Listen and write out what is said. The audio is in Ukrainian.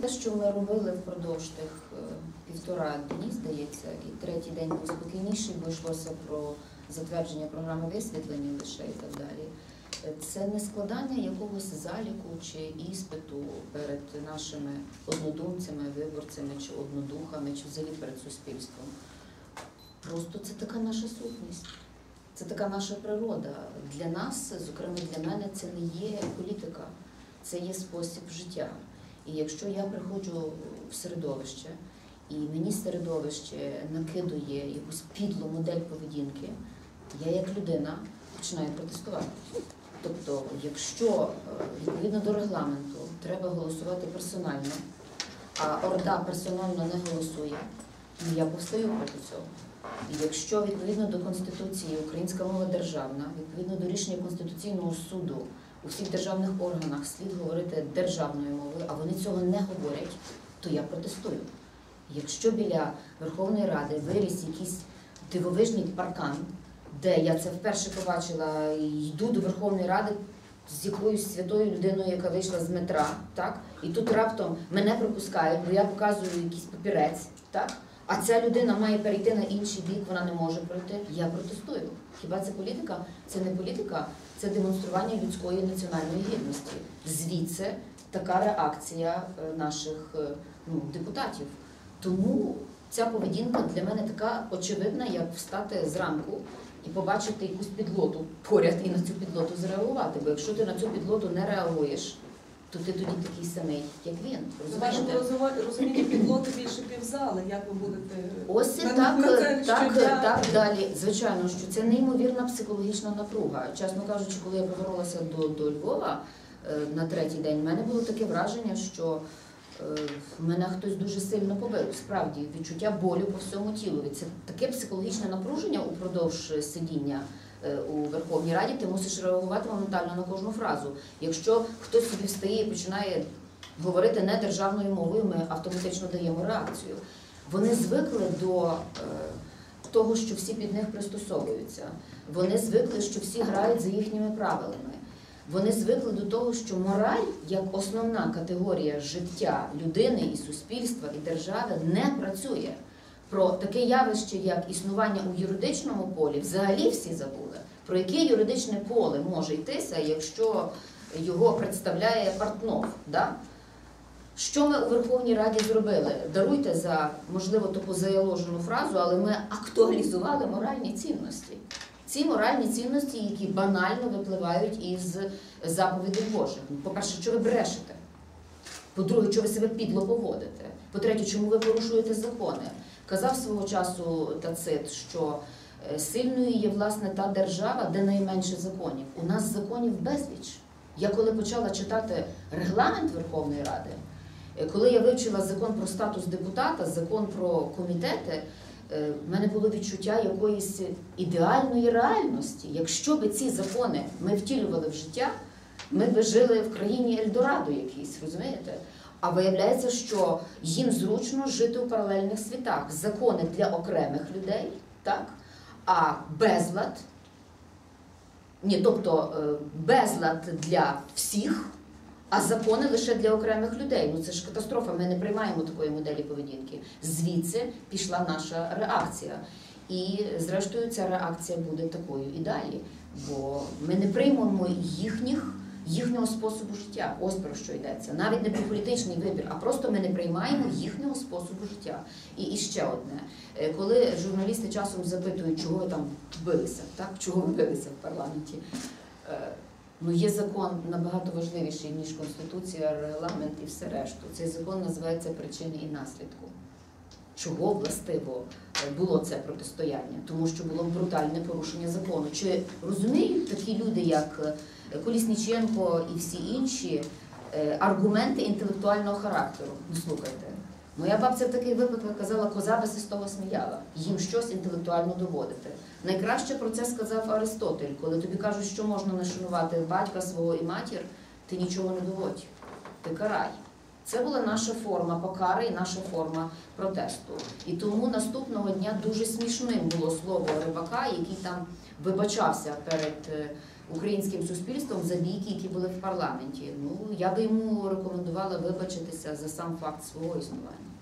Те, що ми робили впродовж тих е, півтора дні, здається, і третій день був спокійніший, бо йшлося про затвердження програми висвітлення лише і так далі. Е, Це не складання якогось заліку чи іспиту перед нашими однодумцями, виборцями чи однодухами, чи взагалі перед суспільством. Просто це така наша сутність. Це така наша природа. Для нас, зокрема для мене, це не є політика, це є спосіб життя. І якщо я приходжу в середовище, і мені середовище накидує якусь підлу модель поведінки, я як людина починаю протестувати. Тобто, якщо е, відповідно до регламенту треба голосувати персонально, а орда персонально не голосує, ну я повстаю проти цього. І якщо відповідно до Конституції українська мова державна, відповідно до рішення Конституційного суду у всіх державних органах слід говорити державною мовою, а вони цього не говорять, то я протестую. Якщо біля Верховної Ради виріс якийсь дивовижний паркан, де я це вперше побачила, йду до Верховної Ради з якоюсь святою людиною, яка вийшла з метра, так? І тут раптом мене пропускають, бо я показую якийсь папірець, так? А ця людина має перейти на інший бік, вона не може пройти. Я протестую. Хіба це політика? Це не політика, це демонстрування людської національної гідності. Звідси така реакція е, наших е, ну, депутатів. Тому ця поведінка для мене така очевидна, як встати зранку і побачити якусь підлоту поряд і на цю підлоту зреагувати. Бо якщо ти на цю підлоту не реагуєш, то ти тоді такий самий, як він. Вашому Розумієте? підлоти більше півзали. Як ви будете Ось і на- так, на це так, щодня? так далі. Звичайно, що це неймовірна психологічна напруга. Чесно кажучи, коли я повернулася до, до Львова е, на третій день, в мене було таке враження, що е, мене хтось дуже сильно побив. Справді, відчуття болю по всьому тілу. Це таке психологічне напруження упродовж сидіння. Е, У Верховній Раді ти мусиш реагувати моментально на кожну фразу. Якщо хтось собі встає і починає говорити не державною мовою, ми автоматично даємо реакцію. Вони звикли до е, того, що всі під них пристосовуються. Вони звикли, що всі грають за їхніми правилами. Вони звикли до того, що мораль як основна категорія життя людини і суспільства і держави не працює. Про таке явище, як існування у юридичному полі, взагалі всі забули. Про яке юридичне поле може йтися, якщо його представляє партнов? Да? Що ми у Верховній Раді зробили? Даруйте за можливо таку заяложену фразу, але ми актуалізували моральні цінності. Ці моральні цінності, які банально випливають із заповідей Божих. По-перше, що ви брешете? По-друге, що ви себе підло поводите? По-третє, чому ви порушуєте закони? Казав свого часу Тацит, що е, сильною є власне та держава, де найменше законів. У нас законів безліч. Я коли почала читати регламент Верховної Ради, е, коли я вивчила закон про статус депутата, закон про комітети, е, в мене було відчуття якоїсь ідеальної реальності. Якщо би ці закони ми втілювали в життя, ми би жили в країні Ельдорадо якійсь, розумієте? А виявляється, що їм зручно жити у паралельних світах. Закони для окремих людей, так? а безлад, ні, тобто е, безлад для всіх, а закони лише для окремих людей. Ну це ж катастрофа. Ми не приймаємо такої моделі поведінки. Звідси пішла наша реакція. І зрештою ця реакція буде такою і далі. Бо ми не приймемо їхніх, їхнього способу життя. Ось про що йдеться. Навіть не про політичний вибір, а просто ми не приймаємо їхнього способу життя. І, і ще одне. Е, Коли журналісти часом запитують, чого ви там билися, так? чого ви билися в парламенті. Е, Ну, є закон набагато важливіший, ніж Конституція, регламент і все решту. Цей закон називається причини і наслідку. Чого властиво е, було це протистояння? Тому що було брутальне порушення закону. Чи розуміють такі люди, як Колісніченко і всі інші, е, аргументи інтелектуального характеру? Ну слухайте. Моя бабця в таких випадках казала, коза без того сміяла. Їм щось інтелектуально доводити. Найкраще про це сказав Аристотель, коли тобі кажуть, що можна не шанувати батька свого і матір, ти нічого не доводь, ти карай. Це була наша форма покари і наша форма протесту. І тому наступного дня дуже смішним було слово рибака, який там вибачався перед е, українським суспільством за бійки, які були в парламенті. Ну я би йому рекомендувала вибачитися за сам факт свого існування.